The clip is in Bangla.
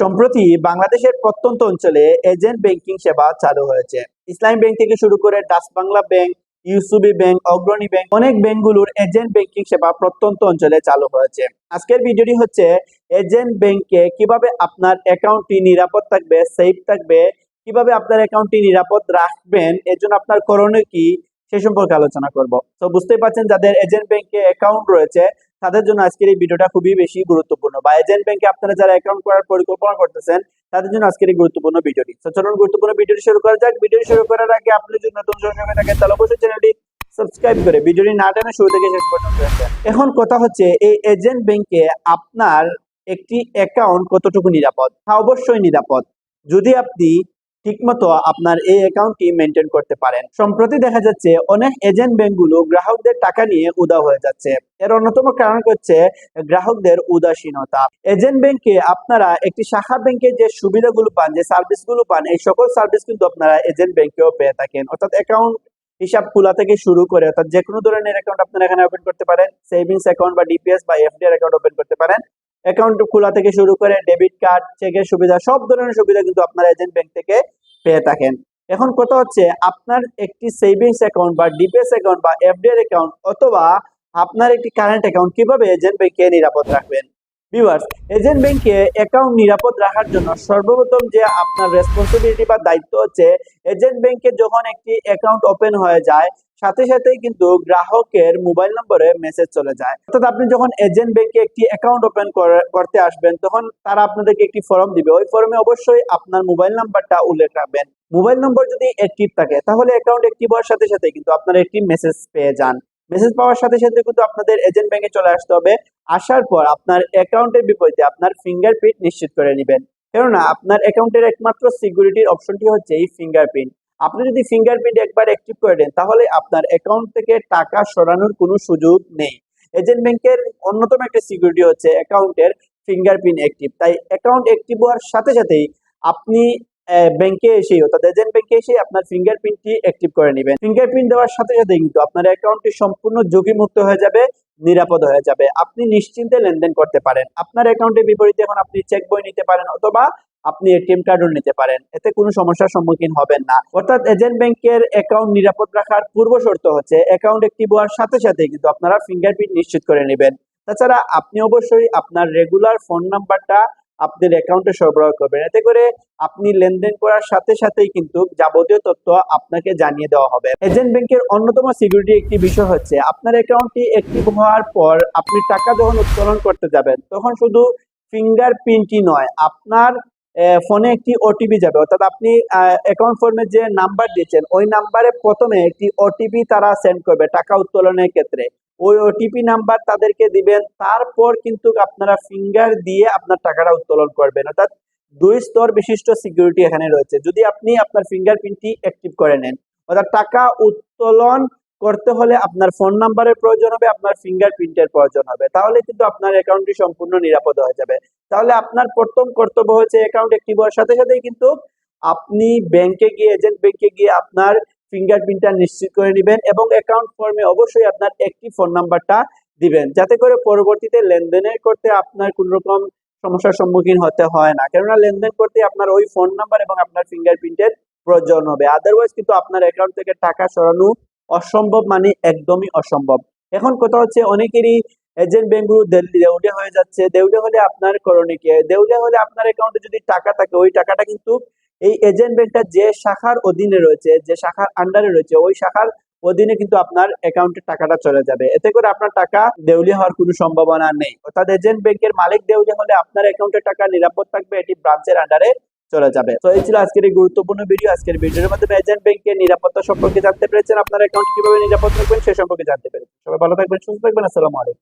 সম্প্রতি বাংলাদেশের প্রত্যন্ত অঞ্চলে এজেন্ট ব্যাংকিং সেবা চালু হয়েছে। ইসলাম ব্যাংক থেকে শুরু করে Dutch Bangla bank, UCB bank, Agrani bank, অনেক ব্যাংকগুলোর এজেন্ট ব্যাংকিং সেবা প্রত্যন্ত অঞ্চলে চালু হয়েছে। আজকের ভিডিওটি হচ্ছে এজেন্ট ব্যাংকে কীভাবে আপনার অ্যাকাউন্টটি নিরাপদ থাকবে, সেফ থাকবে, কীভাবে আপনার অ্যাকাউন্টটি নিরাপদ রাখবেন, এর জন্য আপনার করণীয় কি, সে সম্পর্কে আলোচনা করব। তো বুঝতেই পারছেন যাদের এজেন্ট ব্যাংকে অ্যাকাউন্ট রয়েছে তাদের জন্য আজকের এই ভিডিওটা খুবই বেশি গুরুত্বপূর্ণ। বা এজেন্ট ব্যাংকে আপনারা যারা অ্যাকাউন্ট করার পরিকল্পনা করতেছেন, তাদের জন্য আজকের এই গুরুত্বপূর্ণ ভিডিওটি। তো চলুন গুরুত্বপূর্ণ ভিডিওটি শুরু করা যাক। ভিডিওটি শুরু করার আগে আপনি যদি নতুন সঙ্গে থাকেন, তাহলে অবশ্যই চ্যানেলটি সাবস্ক্রাইব করে ভিডিওটি না টেনে শুরু থেকে শেষ পর্যন্ত। এখন কথা হচ্ছে, এই এজেন্ট ব্যাংকে আপনার একটি অ্যাকাউন্ট কতটুকু নিরাপদ? হ্যাঁ অবশ্যই নিরাপদ। যদি আপনি ঠিকমতো আপনার এই অ্যাকাউন্টটি মেনটেন করতে পারেন। সম্প্রতি দেখা যাচ্ছে অনেক এজেন্ট ব্যাংকগুলো গ্রাহকদের টাকা নিয়ে উদা হয়ে যাচ্ছে। এর অন্যতম কারণ হচ্ছে গ্রাহকদের উদাসীনতা। এজেন্ট ব্যাংকে আপনারা একটি শাখা ব্যাংকে যে সুবিধাগুলো পান, যে সার্ভিসগুলো পান, এই সকল সার্ভিস কিন্তু আপনারা এজেন্ট ব্যাংকেও পেয়ে থাকেন। অর্থাৎ অ্যাকাউন্ট হিসাব খোলা থেকে শুরু করে অর্থাৎ যে কোনো ধরনের অ্যাকাউন্ট আপনারা এখানে ওপেন করতে পারেন। সেভিংস অ্যাকাউন্ট বা ডিপিএস বা এফডিআর অ্যাকাউন্ট ওপেন করতে পারেন। অ্যাকাউন্ট খোলা থেকে শুরু করে ডেবিট কার্ড চেকের সুবিধা, সব ধরনের সুবিধা কিন্তু আপনার এজেন্ট ব্যাংক থেকে পেয়ে থাকেন। এখন কথা হচ্ছে, আপনার একটি সেভিংস অ্যাকাউন্ট বা ডিপিএস অ্যাকাউন্ট বা এফডিআর অ্যাকাউন্ট অথবা আপনার একটি কারেন্ট অ্যাকাউন্ট কীভাবে এজেন্ট ব্যাংকে নিরাপদ রাখবেন? ভিউয়ার্স এজেন্ট ব্যাংকে অ্যাকাউন্ট নিরাপদ রাখার জন্য সর্বপ্রথম যে আপনার রেসপন্সিবিলিটি বা দায়িত্ব হচ্ছে, এজেন্ট ব্যাংকে যখন একটি অ্যাকাউন্ট ওপেন হয়ে যায়, সাথে সাথেই কিন্তু গ্রাহকের মোবাইল নম্বরে মেসেজ চলে যায়। অর্থাৎ আপনি যখন এজেন্ট ব্যাংকে একটি অ্যাকাউন্ট ওপেন করতে আসবেন, তখন তারা আপনাদেরকে একটি ফর্ম দিবে। ওই ফর্মে অবশ্যই আপনার মোবাইল নাম্বারটা উল্লেখ রাখবেন। মোবাইল নম্বর যদি অ্যাক্টিভ থাকে, তাহলে অ্যাকাউন্ট অ্যাক্টিভ হওয়ার সাথে সাথে কিন্তু আপনারা একটি মেসেজ পেয়ে যান। মেসেজ পাওয়ার সাথে সাথে কিন্তু আপনাদের এজেন্ট ব্যাংকে চলে আসতে হবে। আসার পর আপনার অ্যাকাউন্টের বিপরীতে আপনার ফিঙ্গারপ্রিন্ট নিশ্চিত করে নেবেন। কেননা আপনার অ্যাকাউন্টের একমাত্র সিকিউরিটির অপশনটি হচ্ছে এই ফিঙ্গারপ্রিন্ট আপনি যদি ফিঙ্গারপ্রিন্ট একবার অ্যাক্টিভ করে দেন, তাহলে আপনার অ্যাকাউন্ট থেকে টাকা সরানোর কোনো সুযোগ নেই। এজেন্ট ব্যাংকের অন্যতম একটা সিকিউরিটি হচ্ছে অ্যাকাউন্টের ফিঙ্গারপ্রিন্ট অ্যাক্টিভ তাই অ্যাকাউন্ট অ্যাক্টিভ হওয়ার সাথে সাথেই আপনি ব্যাংকে এসেই, অর্থাৎ এজেন্ট ব্যাংকে এসে আপনার ফিঙ্গারপ্রিন্টটি অ্যাক্টিভ করে নেবেন। ফিঙ্গারপ্রিন্ট দেওয়ার সাথে সাথে কিন্তু আপনার অ্যাকাউন্টটি সম্পূর্ণ ঝুঁকিমুক্ত হয়ে যাবে, নিরাপদ হয়ে যাবে। আপনি নিশ্চিন্তে লেনদেন করতে পারেন। আপনার অ্যাকাউন্টের বিপরীতে এখন আপনি চেক বই নিতে পারেন অথবা আপনি এটিএম কার্ডও নিতে পারেন। এতে কোনো সমস্যার সম্মুখীন হবেন না। অর্থাৎ এজেন্ট ব্যাংকের অ্যাকাউন্ট নিরাপদ রাখার পূর্ব শর্ত হচ্ছে অ্যাকাউন্ট অ্যাক্টিভ হওয়ার সাথে সাথে কিন্তু আপনারা ফিঙ্গারপ্রিন্ট নিশ্চিত করে নেবেন। তাছাড়া আপনি অবশ্যই আপনার রেগুলার ফোন নাম্বারটা আপনার অ্যাকাউন্টে সরবরাহ করবেন। এতে করে আপনি লেনদেন করার সাথে সাথেই কিন্তু যাবতীয় তথ্য আপনাকে জানিয়ে দেওয়া হবে। এজেন্ট ব্যাংকের অন্যতম সিকিউরিটি একটি বিষয় হচ্ছে, আপনার অ্যাকাউন্টটি অ্যাক্টিভ হওয়ার পর আপনি টাকা যখন উত্তোলন করতে যাবেন, তখন শুধু ফিঙ্গার ফিঙ্গারপ্রিন্টই নয়, আপনার ফোনে একটি ওটিপি যাবে। অর্থাৎ আপনি অ্যাকাউন্ট ফর্মে যে নাম্বার দিয়েছেন, ওই নাম্বারে প্রথমে একটি ওটিপি তারা সেন্ড করবে টাকা উত্তোলনের ক্ষেত্রে। ওই ওটিপি নাম্বার তাদেরকে দিবেন, তারপর কিন্তু আপনারা ফিঙ্গার দিয়ে আপনার টাকাটা উত্তোলন করবেন। অর্থাৎ দুই স্তর বিশিষ্ট সিকিউরিটি এখানে রয়েছে। যদি আপনি আপনার ফিঙ্গারপ্রিন্টটি অ্যাক্টিভ করে নেন, অর্থাৎ টাকা উত্তোলন করতে হলে আপনার ফোন নাম্বারের প্রয়োজন হবে, আপনার ফিঙ্গারপ্রিন্টের প্রয়োজন হবে। তাহলে কিন্তু আপনার অ্যাকাউন্টটি সম্পূর্ণ নিরাপদ হয়ে যাবে। তাহলে আপনার প্রথম কর্তব্য হচ্ছে অ্যাকাউন্ট অ্যাক্টিভ হওয়ার সাথে সাথেই কিন্তু আপনি ব্যাংকে গিয়ে এজেন্ট ব্যাংকে গিয়ে আপনার ফিঙ্গারপ্রিন্টটা নিশ্চিত করে নেবেন এবং অ্যাকাউন্ট ফর্মে অবশ্যই আপনার একটি ফোন নাম্বারটা দিবেন। যাতে করে পরবর্তীতে লেনদেনের করতে আপনার কোন রকম সমস্যার সম্মুখীন হতে হয় না। কেননা লেনদেন করতে আপনার ওই ফোন নাম্বার এবং আপনার ফিঙ্গারপ্রিন্টের প্রয়োজন হবে। আদারওয়াইজ কিন্তু আপনার অ্যাকাউন্ট থেকে টাকা সরানো অসম্ভব মানে একদমই অসম্ভব। এখন কথা হচ্ছে অনেকেরই এজেন্ট ব্যাংকগুলো দেউলিয়া হয়ে যাচ্ছে। দেউলিয়া হলে আপনার করণীকে দেউলিয়া হলে আপনার অ্যাকাউন্টে যদি টাকা থাকে, ওই টাকাটা কিন্তু এই এজেন্ট ব্যাংকটা যে শাখার অধীনে রয়েছে, যে শাখার আন্ডারে রয়েছে, ওই শাখার অধীনে কিন্তু আপনার অ্যাকাউন্টে টাকাটা চলে যাবে। এতে করে আপনার টাকা দেউলিয়া হওয়ার কোনো সম্ভাবনা নেই। অর্থাৎ এজেন্ট ব্যাংকের মালিক দেউলিয়া হলে আপনার অ্যাকাউন্টে টাকা নিরাপদ থাকবে, এটি ব্রাঞ্চের আন্ডারে চলে যাবে। তো এই ছিল আজকের এই গুরুত্বপূর্ণ ভিডিও আজকের ভিডিওর মাধ্যমে এজেন্ট ব্যাংকের নিরাপত্তা সম্পর্কে জানতে পেরেছেন। আপনার অ্যাকাউন্ট কীভাবে নিরাপদ রাখবেন সে সম্পর্কে জানতে পেরেছেন। সবাই ভালো থাকবেন, সুস্থ থাকবেন। আসসালামু আলাইকুম।